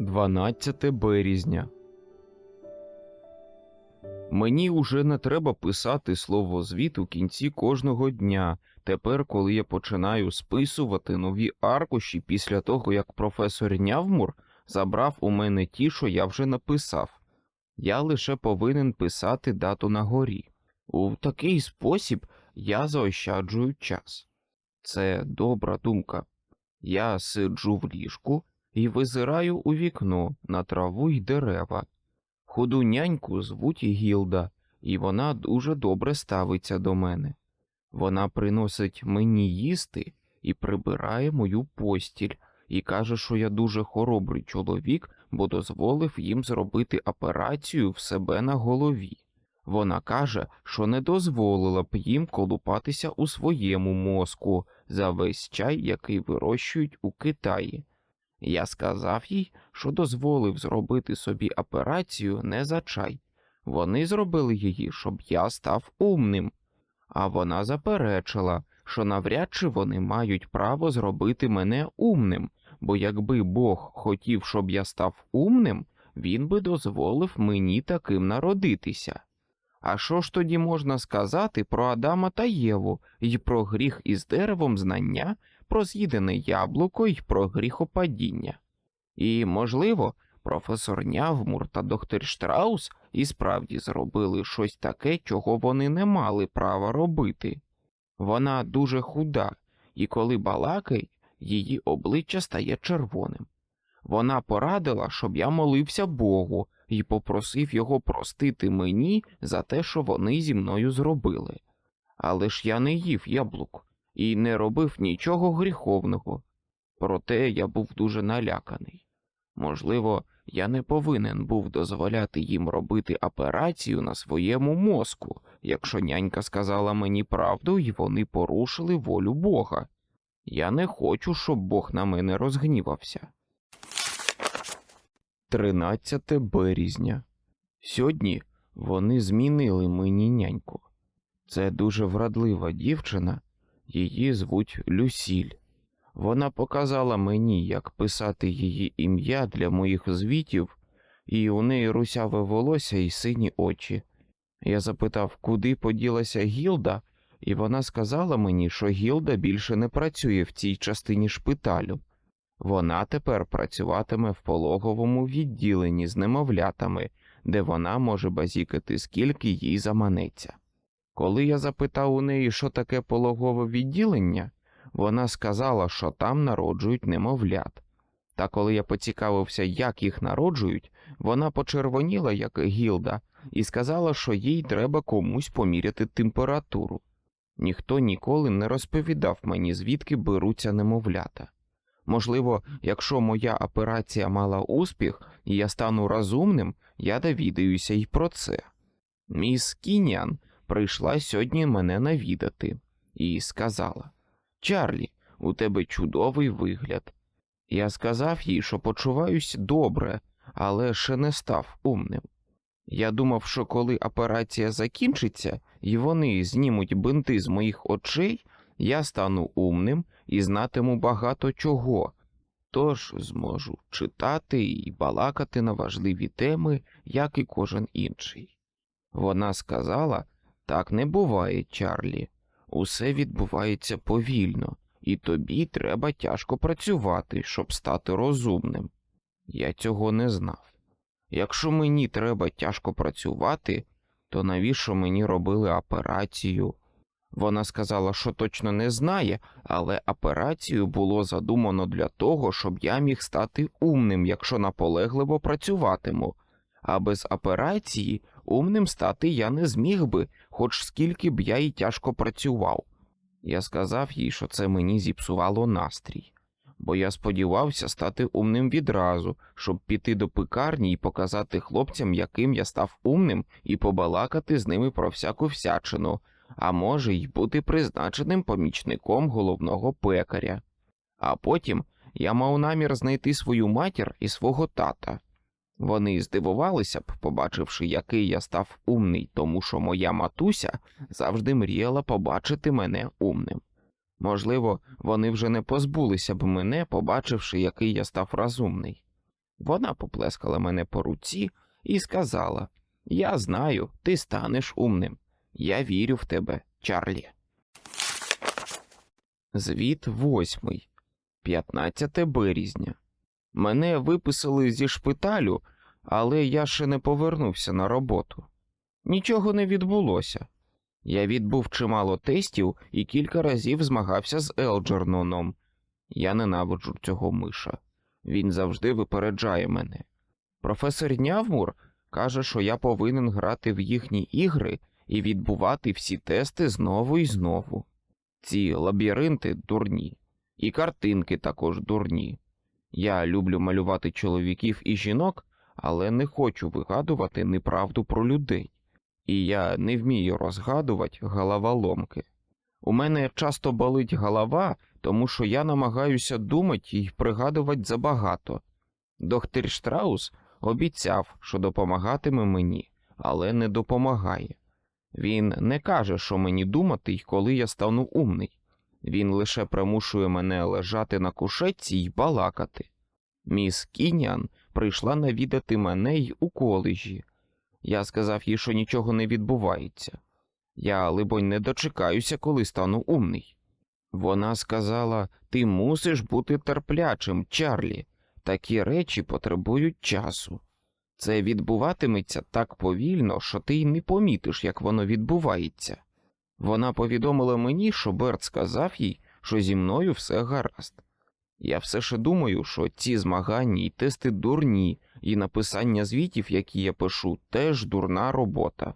12 березня. Мені уже не треба писати слово звіт у кінці кожного дня. Тепер, коли я починаю списувати нові аркуші після того, як професор Нявмур забрав у мене ті, що я вже написав. Я лише повинен писати дату на горі. У такий спосіб я заощаджую час. Це добра думка. Я сиджу в ліжку і визираю у вікно на траву й дерева. Худу няньку звуть Гілда, і вона дуже добре ставиться до мене. Вона приносить мені їсти і прибирає мою постіль, і каже, що я дуже хоробрий чоловік, бо дозволив їм зробити операцію в себе на голові. Вона каже, що не дозволила б їм колупатися у своєму мозку за весь чай, який вирощують у Китаї. Я сказав їй, що дозволив зробити собі операцію не за чай. Вони зробили її, щоб я став умним. А вона заперечила, що навряд чи вони мають право зробити мене умним, бо якби Бог хотів, щоб я став умним, він би дозволив мені таким народитися. А що ж тоді можна сказати про Адама та Єву і про гріх із деревом знання, про з'їдене яблуко й про гріхопадіння? І, можливо, професор Нявмур та доктор Штраус і справді зробили щось таке, чого вони не мали права робити. Вона дуже худа, і коли балакає, її обличчя стає червоним. Вона порадила, щоб я молився Богу і попросив його простити мені за те, що вони зі мною зробили. Але ж я не їв яблук і не робив нічого гріховного. Проте я був дуже наляканий. Можливо, я не повинен був дозволяти їм робити операцію на своєму мозку, якщо нянька сказала мені правду і вони порушили волю Бога. Я не хочу, щоб Бог на мене розгнівався. 13 березня. Сьогодні вони змінили мені няньку. Це дуже врадлива дівчина, її звуть Люсіль. Вона показала мені, як писати її ім'я для моїх звітів, і у неї русяве волосся і сині очі. Я запитав, куди поділася Гілда, і вона сказала мені, що Гілда більше не працює в цій частині шпиталю. Вона тепер працюватиме в пологовому відділенні з немовлятами, де вона може базікати скільки їй заманеться. Коли я запитав у неї, що таке пологове відділення, вона сказала, що там народжують немовлят. Та коли я поцікавився, як їх народжують, вона почервоніла, як гілда, і сказала, що їй треба комусь поміряти температуру. Ніхто ніколи не розповідав мені, звідки беруться немовлята. Можливо, якщо моя операція мала успіх і я стану розумним, я довідаюся й про це. Міс Кінян прийшла сьогодні мене навідати і сказала Чарлі, у тебе чудовий вигляд. Я сказав їй, що почуваюсь добре, але ще не став умним. Я думав, що коли операція закінчиться і вони знімуть бинти з моїх очей, я стану умним і знатиму багато чого, тож зможу читати і балакати на важливі теми, як і кожен інший. Вона сказала так не буває, Чарлі. Усе відбувається повільно, і тобі треба тяжко працювати, щоб стати розумним. Я цього не знав. Якщо мені треба тяжко працювати, то навіщо мені робили операцію? Вона сказала, що точно не знає, але операцію було задумано для того, щоб я міг стати умним, якщо наполегливо працюватиму. А без операції умним стати я не зміг би, хоч скільки б я і тяжко працював. Я сказав їй, що це мені зіпсувало настрій, бо я сподівався стати умним відразу, щоб піти до пекарні і показати хлопцям, яким я став умним, і побалакати з ними про всяку всячину, а може й бути призначеним помічником головного пекаря. А потім я мав намір знайти свою матір і свого тата. Вони здивувалися б, побачивши, який я став умний, тому що моя матуся завжди мріяла побачити мене умним. Можливо, вони вже не позбулися б мене, побачивши, який я став розумний. Вона поплескала мене по руці і сказала: Я знаю, ти станеш умним. Я вірю в тебе, Чарлі. Звіт восьмий, 15 березня. Мене виписали зі шпиталю, але я ще не повернувся на роботу. Нічого не відбулося. Я відбув чимало тестів і кілька разів змагався з Елджерноном. Я ненавиджу цього миша. Він завжди випереджає мене. Професор Нявмур каже, що я повинен грати в їхні ігри і відбувати всі тести знову і знову. Ці лабіринти дурні, і картинки також дурні. Я люблю малювати чоловіків і жінок, але не хочу вигадувати неправду про людей, і я не вмію розгадувати головоломки. У мене часто болить голова, тому що я намагаюся думати і пригадувати забагато. Доктор Штраус обіцяв, що допомагатиме мені, але не допомагає. Він не каже, що мені думати й коли я стану умний. Він лише примушує мене лежати на кушетці й балакати. Міс Кінян прийшла навідати мене й у коледжі. Я сказав їй, що нічого не відбувається. Я, либонь, не дочекаюся, коли стану умний. Вона сказала: Ти мусиш бути терплячим, Чарлі. Такі речі потребують часу. Це відбуватиметься так повільно, що ти й не помітиш, як воно відбувається. Вона повідомила мені, що Берт сказав їй, що зі мною все гаразд. Я все ще думаю, що ці змагання і тести дурні, і написання звітів, які я пишу, теж дурна робота.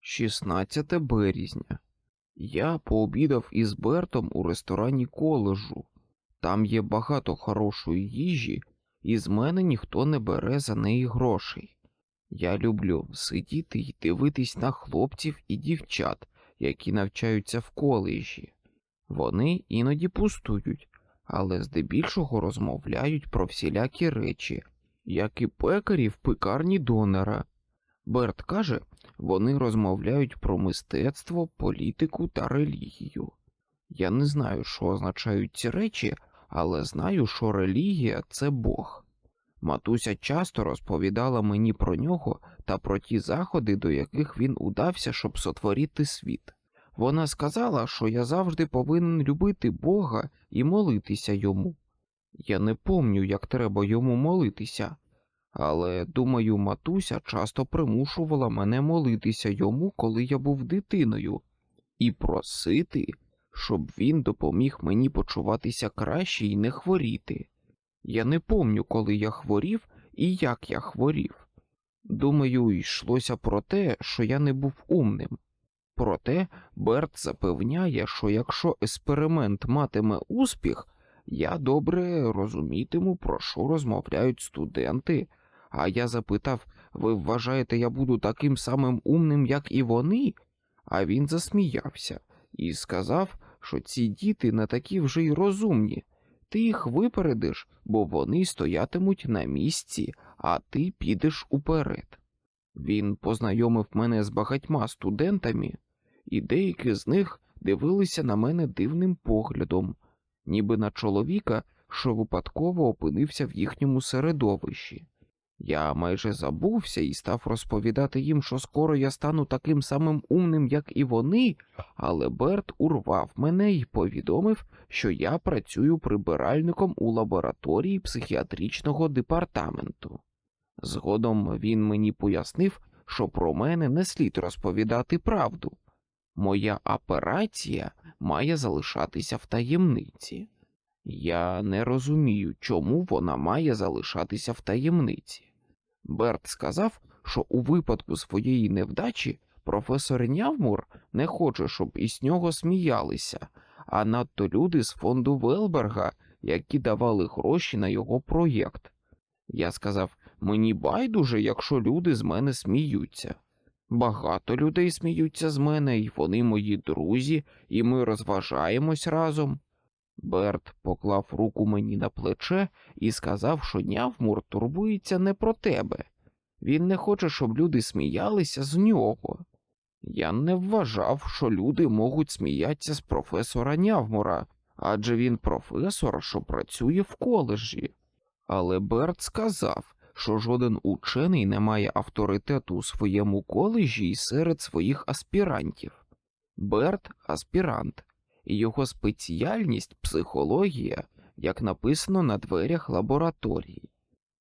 16 березня. Я пообідав із Бертом у ресторані коледжу. Там є багато хорошої їжі, і з мене ніхто не бере за неї грошей. Я люблю сидіти й дивитись на хлопців і дівчат, які навчаються в коледжі. Вони іноді пустують, але здебільшого розмовляють про всілякі речі, як і пекарі в пекарні донора. Берт каже, вони розмовляють про мистецтво, політику та релігію. Я не знаю, що означають ці речі, але знаю, що релігія це Бог. Матуся часто розповідала мені про нього та про ті заходи, до яких він удався, щоб сотворити світ. Вона сказала, що я завжди повинен любити Бога і молитися йому. Я не помню, як треба йому молитися, але думаю, матуся часто примушувала мене молитися йому, коли я був дитиною, і просити, щоб він допоміг мені почуватися краще і не хворіти. Я не помню, коли я хворів і як я хворів. Думаю, йшлося про те, що я не був умним. Проте Берт запевняє, що якщо експеримент матиме успіх, я добре розумітиму, про що розмовляють студенти. А я запитав ви вважаєте, я буду таким самим умним, як і вони? А він засміявся і сказав, що ці діти не такі вже й розумні. Ти їх випередиш, бо вони стоятимуть на місці, а ти підеш уперед. Він познайомив мене з багатьма студентами, і деякі з них дивилися на мене дивним поглядом, ніби на чоловіка, що випадково опинився в їхньому середовищі. Я майже забувся і став розповідати їм, що скоро я стану таким самим умним, як і вони, але Берт урвав мене і повідомив, що я працюю прибиральником у лабораторії психіатричного департаменту. Згодом він мені пояснив, що про мене не слід розповідати правду. Моя операція має залишатися в таємниці. Я не розумію, чому вона має залишатися в таємниці. Берт сказав, що у випадку своєї невдачі професор Нявмур не хоче, щоб із нього сміялися, а надто люди з фонду Велберга, які давали гроші на його проєкт. Я сказав мені байдуже, якщо люди з мене сміються. Багато людей сміються з мене, і вони мої друзі, і ми розважаємось разом. Берт поклав руку мені на плече і сказав, що Нявмур турбується не про тебе. Він не хоче, щоб люди сміялися з нього. Я не вважав, що люди можуть сміятися з професора Нявмура, адже він професор, що працює в коледжі. Але Берт сказав, що жоден учений не має авторитету у своєму коледжі і серед своїх аспірантів. Берт аспірант, і його спеціальність психологія, як написано на дверях лабораторії.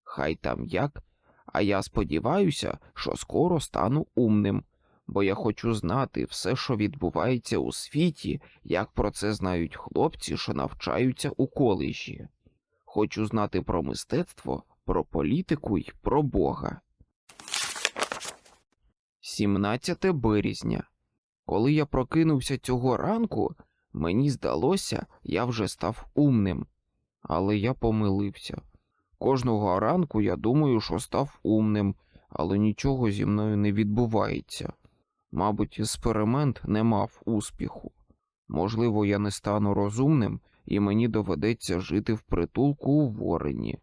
Хай там як, а я сподіваюся, що скоро стану умним, бо я хочу знати все, що відбувається у світі, як про це знають хлопці, що навчаються у коледжі. Хочу знати про мистецтво, про політику й про Бога. 17 березня. Коли я прокинувся цього ранку, мені здалося, я вже став умним. Але я помилився. Кожного ранку я думаю, що став умним, але нічого зі мною не відбувається. Мабуть, експеримент не мав успіху. Можливо, я не стану розумним, і мені доведеться жити в притулку у Ворені.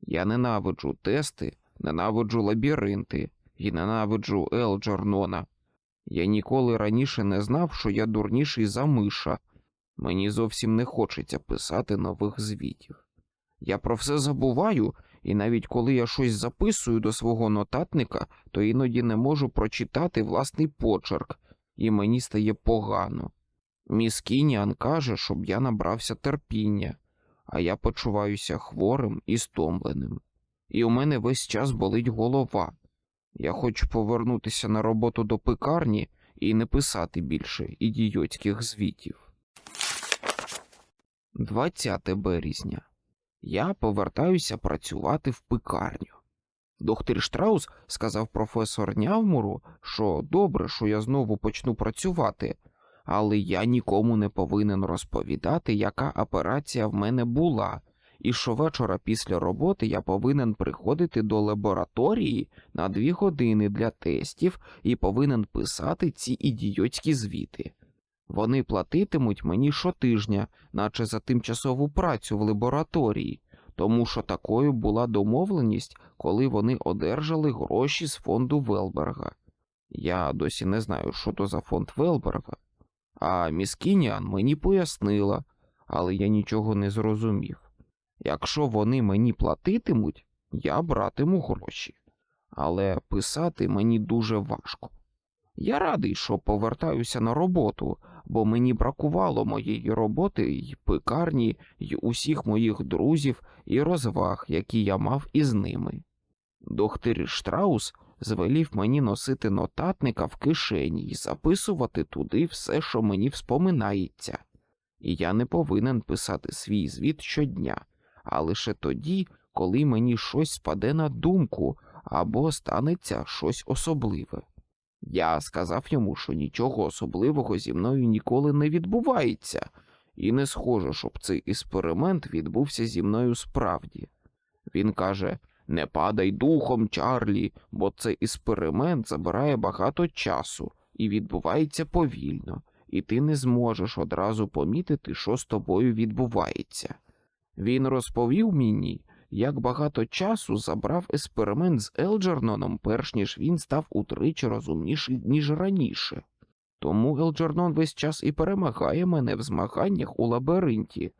Я ненавиджу тести, ненавиджу лабіринти і ненавиджу Елджернона. Я ніколи раніше не знав, що я дурніший за миша. Мені зовсім не хочеться писати нових звітів. Я про все забуваю, і навіть коли я щось записую до свого нотатника, то іноді не можу прочитати власний почерк, і мені стає погано. Міс Кініан каже, щоб я набрався терпіння, а я почуваюся хворим і стомленим. І у мене весь час болить голова. Я хочу повернутися на роботу до пекарні і не писати більше ідіотських звітів. 20 березня. Я повертаюся працювати в пекарню. Доктор Штраус сказав професор Нявмуру, що добре, що я знову почну працювати, але я нікому не повинен розповідати, яка операція в мене була, і що вечора після роботи я повинен приходити до лабораторії на дві години для тестів і повинен писати ці ідіотські звіти. Вони платитимуть мені щотижня, наче за тимчасову працю в лабораторії, тому що такою була домовленість, коли вони одержали гроші з фонду Велберга. Я досі не знаю, що то за фонд Велберга, а міс Кініан мені пояснила, але я нічого не зрозумів. Якщо вони мені платитимуть, я братиму гроші, але писати мені дуже важко. Я радий, що повертаюся на роботу, бо мені бракувало моєї роботи й пекарні, й усіх моїх друзів і розваг, які я мав із ними. Доктор Штраус звелів мені носити нотатника в кишені і записувати туди все, що мені вспоминається. І я не повинен писати свій звіт щодня, а лише тоді, коли мені щось спаде на думку або станеться щось особливе. Я сказав йому, що нічого особливого зі мною ніколи не відбувається, і не схоже, щоб цей експеримент відбувся зі мною справді. Він каже: не падай духом, Чарлі, бо цей експеримент забирає багато часу і відбувається повільно, і ти не зможеш одразу помітити, що з тобою відбувається. Він розповів мені, як багато часу забрав експеримент з Елджерноном, перш ніж він став утричі розумніший, ніж раніше. Тому Елджернон весь час і перемагає мене в змаганнях у лабіринті,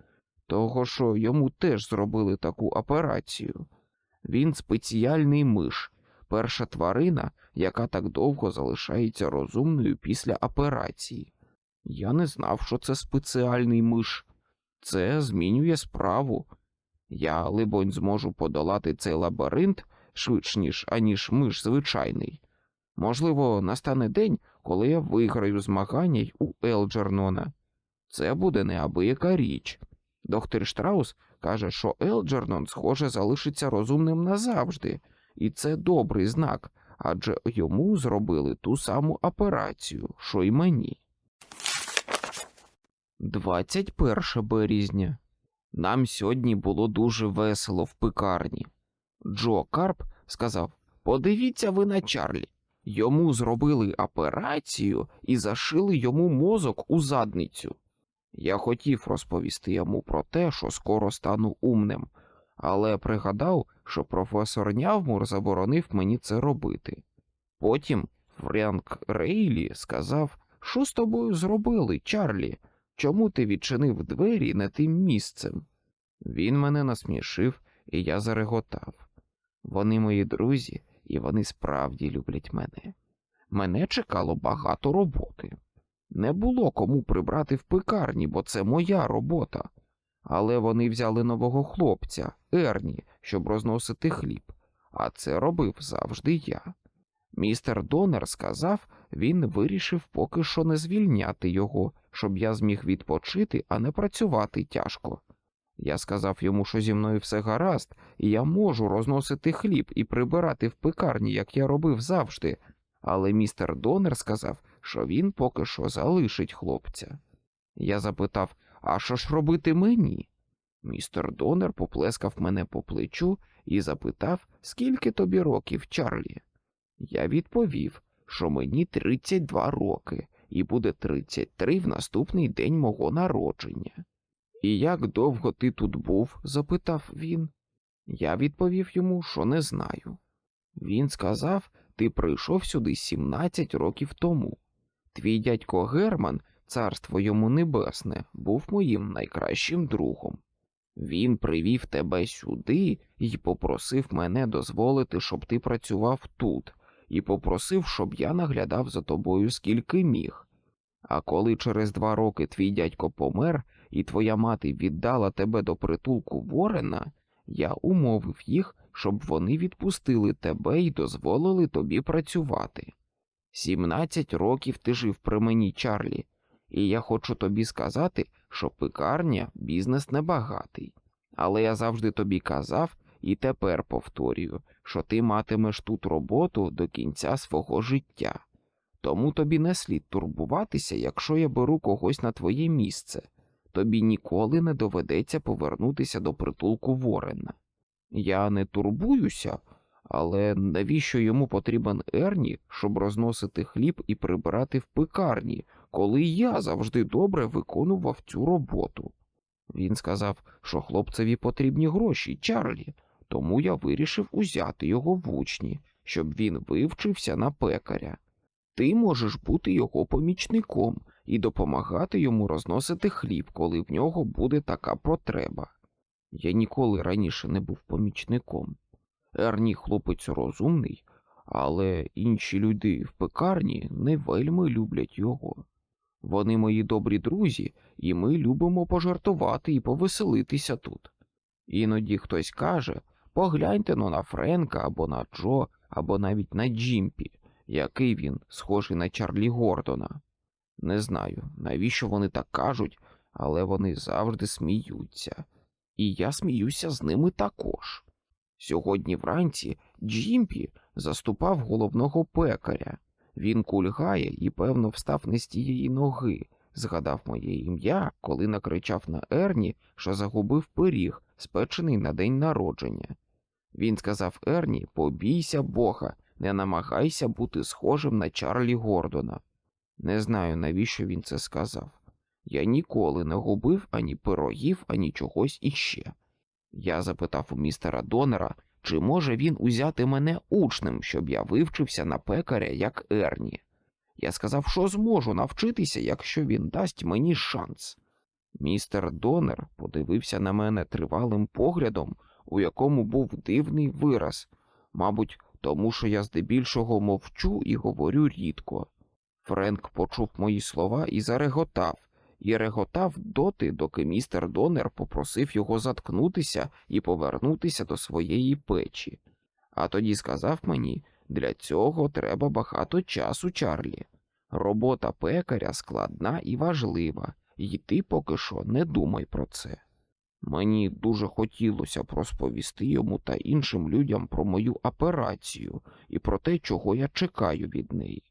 того що йому теж зробили таку операцію. Він спеціальний миш, перша тварина, яка так довго залишається розумною після операції. Я не знав, що це спеціальний миш. Це змінює справу. Я, либонь, зможу подолати цей лабіринт швидш ніж аніж миш звичайний. Можливо, настане день, коли я виграю змагання й у Елджернона. Це буде неабияка річ. Доктор Штраус каже, що Елджернон, схоже, залишиться розумним назавжди, і це добрий знак, адже йому зробили ту саму операцію, що й мені. 21 березня. Нам сьогодні було дуже весело в пекарні. Джо Карп сказав: Подивіться ви на Чарлі. Йому зробили операцію і зашили йому мозок у задницю. Я хотів розповісти йому про те, що скоро стану умним, але пригадав, що професор Нявмур заборонив мені це робити. Потім Френк Рейлі сказав, що з тобою зробили, Чарлі? Чому ти відчинив двері не тим місцем? Він мене насмішив, І я зареготав. Вони мої друзі, і вони справді люблять мене. Мене чекало багато роботи. Не було кому прибрати в пекарні, бо це моя робота. Але вони взяли нового хлопця, Ерні, щоб розносити хліб, а це робив завжди я. Містер Донер сказав, він вирішив поки що не звільняти його, щоб я зміг відпочити, а не працювати тяжко. Я сказав йому, що зі мною все гаразд, і я можу розносити хліб і прибирати в пекарні, як я робив завжди, але містер Донер сказав, що він поки що залишить хлопця. Я запитав, а що ж робити мені? Містер Донер поплескав мене по плечу і запитав, скільки тобі років, Чарлі. Я відповів, що мені 32 роки, і буде 33 в наступний день мого народження. І як довго ти тут був? запитав він. Я відповів йому, що не знаю. Він сказав, ти прийшов сюди 17 років тому. Твій дядько Герман, царство йому небесне, був моїм найкращим другом. Він привів тебе сюди і попросив мене дозволити, щоб ти працював тут, і попросив, щоб я наглядав за тобою скільки міг. А коли через два роки твій дядько помер, і твоя мати віддала тебе до притулку Ворена, я умовив їх, щоб вони відпустили тебе і дозволили тобі працювати. Сімнадцять років ти жив при мені, Чарлі, і я хочу тобі сказати, що пекарня бізнес небагатий. Але я завжди тобі казав і тепер повторюю, що ти матимеш тут роботу до кінця свого життя. Тому тобі не слід турбуватися, якщо я беру когось на твоє місце. Тобі ніколи не доведеться повернутися до притулку Ворена. Я не турбуюся, але навіщо йому потрібен Ерні, щоб розносити хліб і прибирати в пекарні, коли я завжди добре виконував цю роботу? Він сказав, що хлопцеві потрібні гроші, Чарлі, тому я вирішив узяти його в учні, щоб він вивчився на пекаря. Ти можеш бути його помічником і допомагати йому розносити хліб, коли в нього буде така потреба. Я ніколи раніше не був помічником. Ерні хлопець розумний, але інші люди в пекарні не вельми люблять його. Вони мої добрі друзі, і ми любимо пожартувати і повеселитися тут. Іноді хтось каже погляньте но на Френка або на Джо, або навіть на Джімпі, який він схожий на Чарлі Гордона. Не знаю, навіщо вони так кажуть, але вони завжди сміються, і я сміюся з ними також. Сьогодні вранці Джімпі заступав головного пекаря. Він кульгає і, певно, встав не з тієї ноги, згадав моє ім'я, коли накричав на Ерні, що загубив пиріг, спечений на день народження. Він сказав Ерні побійся Бога, не намагайся бути схожим на Чарлі Гордона. Не знаю, навіщо він це сказав. Я ніколи не губив ані пирогів, ані чогось іще. Я запитав у містера Донера, чи може він узяти мене учнем, щоб я вивчився на пекаря, як Ерні. Я сказав, що зможу навчитися, якщо він дасть мені шанс. Містер Донер подивився на мене тривалим поглядом, у якому був дивний вираз, мабуть, тому що я здебільшого мовчу і говорю рідко. Френк почув мої слова і зареготав, і реготав доти, доки містер Донер попросив його заткнутися і повернутися до своєї печі. А тоді сказав мені, для цього треба багато часу, Чарлі. Робота пекаря складна і важлива, і ти поки що не думай про це. Мені дуже хотілося б розповісти йому та іншим людям про мою операцію і про те, чого я чекаю від неї.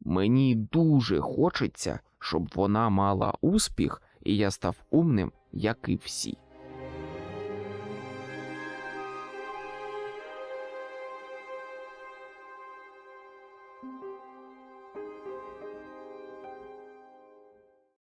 Мені дуже хочеться, щоб вона мала успіх, і я став умним, як і всі.